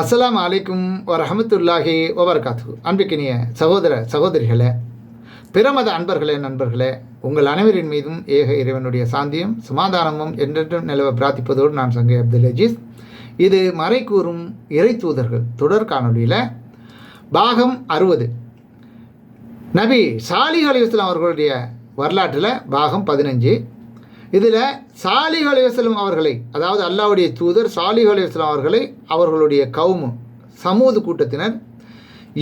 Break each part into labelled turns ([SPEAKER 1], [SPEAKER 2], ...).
[SPEAKER 1] அஸ்லாம் அலைக்கும் வரஹமத்துல்லாஹி வபரகாத்து அன்பிக்கினிய சகோதர சகோதரிகளே பிரமத அன்பர்களே நண்பர்களே உங்கள் அனைவரின் மீதும் ஏக இறைவனுடைய சாந்தியும் சமாதானமும் என்றென்றும் நிலவ பிரார்த்திப்பதோடு நான் சங்கை அப்துல் அஜீஸ். இது மறை கூறும் இறை தூதர்கள் தொடர் காணொலியில் பாகம் அறுபது. நபி சாலிஹ் அலிவஸ்லாம் அவர்களுடைய வரலாற்றில் பாகம் பதினஞ்சு இதில் சாலிஹ் அலிவஸ்லம் அவர்களை அதாவது அல்லாவுடைய தூதர் சாலிஹ் அலிவஸ்லாம் அவர்களை அவர்களுடைய கவுமு சமூது கூட்டத்தினர்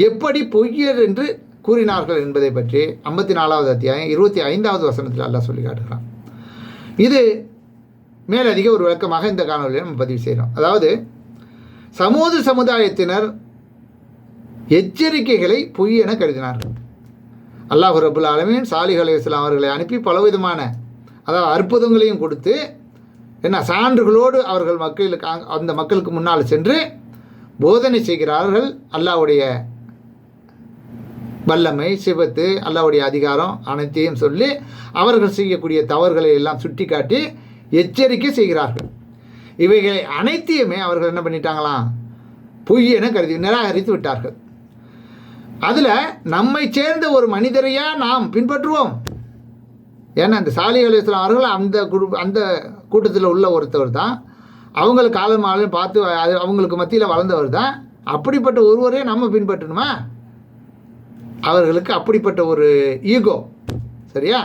[SPEAKER 1] எப்படி பொய்யர் என்று கூறினார்கள் என்பதை பற்றி ஐம்பத்தி நாலாவது அத்தியாயம் இருபத்தி ஐந்தாவது வசனத்தில் அல்லாஹ் சொல்லி காட்டுகிறான். இது மேலதிக ஒரு விளக்கமாக இந்த காணொலியை நம்ம பதிவு செய்கிறோம் அதாவது சமூக சமுதாயத்தினர் எச்சரிக்கைகளை பொய் என கருதினார்கள். அல்லாஹ் ரபுல் ஆலமின் சாலிஹ் அலையாம் அவர்களை அனுப்பி பலவிதமான அதாவது அற்புதங்களையும் கொடுத்து என்ன சான்றுகளோடு அவர்கள் மக்களுக்கு அந்த மக்களுக்கு முன்னால் சென்று போதனை செய்கிறார்கள். அல்லாவுடைய வல்லமை சிவத்து அல்லாவுடைய அதிகாரம் அனைத்தையும் சொல்லி அவர்கள் செய்யக்கூடிய தவறுகளை எல்லாம் சுட்டிக்காட்டி எச்சரிக்கை செய்கிறார்கள். இவைகளை அனைத்தையுமே அவர்கள் என்ன பண்ணிட்டாங்களாம் பொய் என கருதி நிராகரித்து விட்டார்கள். அதில் நம்மை சேர்ந்த ஒரு மனிதரையா நாம் பின்பற்றுவோம்? ஏன்னா இந்த சாலி அலிஸ்லாம் அவர்கள் அந்த குரு அந்த கூட்டத்தில் உள்ள ஒருத்தவர் தான். அவங்களுக்கு காலம் ஆளும் பார்த்து அது அவங்களுக்கு மத்தியில் வளர்ந்தவர் தான். அப்படிப்பட்ட ஒருவரே நம்ம பின்பற்றணுமா? அவர்களுக்கு அப்படிப்பட்ட ஒரு ஈகோ சரியா?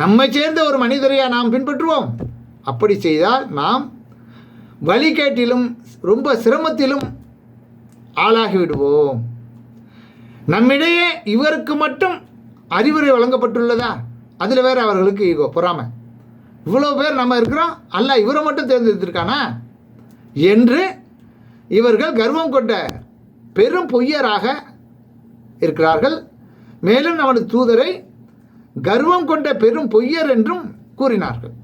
[SPEAKER 1] நம்மை சேர்ந்த ஒரு மனிதரையா நாம் பின்பற்றுவோம். அப்படி செய்தால் நாம் வழிகேட்டிலும் ரொம்ப சிரமத்திலும் ஆளாகிவிடுவோம். நம்மிடையே இவருக்கு மட்டும் அறிவுரை வழங்கப்பட்டுள்ளதா? அதில் வேறு அவர்களுக்கு ஈகோ பொறாமை. இவ்வளோ பேர் நம்ம இருக்கிறோம் அல்ல இவரை மட்டும் தேர்ந்தெடுத்திருக்கானா? என்று இவர்கள் கர்வம் கொண்ட பெரும் பொய்யராக இருக்கிறார்கள். மேலும் நமது தூதரை கர்வம் கொண்ட பெரும் பொய்யர் என்றும் கூறினார்கள்.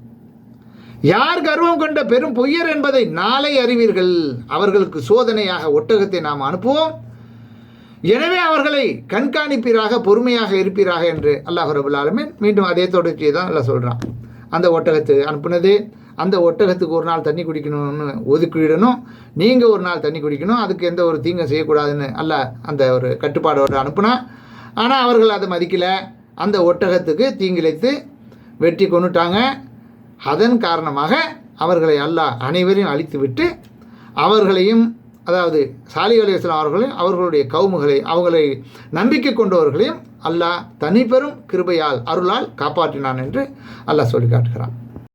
[SPEAKER 1] யார் கர்வம் கொண்ட பெரும் பொய்யர் என்பதை நாளை அறிவீர்கள். அவர்களுக்கு சோதனையாக ஒட்டகத்தை நாம் அனுப்புவோம். எனவே அவர்களை கண்காணிப்பீராக பொறுமையாக இருப்பீராக என்று அல்லாஹ் ரபுல் மீண்டும் அதே தொடர்ச்சியை தான் எல்லாம் சொல்கிறான் அந்த ஒட்டகத்தை அனுப்புனது அந்த ஒட்டகத்துக்கு ஒரு நாள் தண்ணி குடிக்கணும்னு ஒதுக்கிடணும். நீங்கள் ஒரு நாள் தண்ணி குடிக்கணும் அதுக்கு எந்த ஒரு தீங்கும் செய்யக்கூடாதுன்னு அல்ல அந்த ஒரு கட்டுப்பாடோடு அனுப்புனா. ஆனால் அவர்கள் அதை மதிக்கலை. அந்த ஒட்டகத்துக்கு தீங்கிழைத்து வெட்டி கொண்டுட்டாங்க அதன் காரணமாக அவர்களை அல்லாஹ் அனைவரையும் அழித்து விட்டு அவர்களையும் அதாவது சாலி அலிஸ்லாம் அவர்களையும் அவர்களுடைய கவுமுகளை அவங்களை நம்பிக்கை கொண்டவர்களையும் அல்லாஹ் தனிப்பெரும் கிருபையால் அருளால் காப்பாற்றினான் என்று அல்லாஹ் சொல்லி காட்டுகிறான்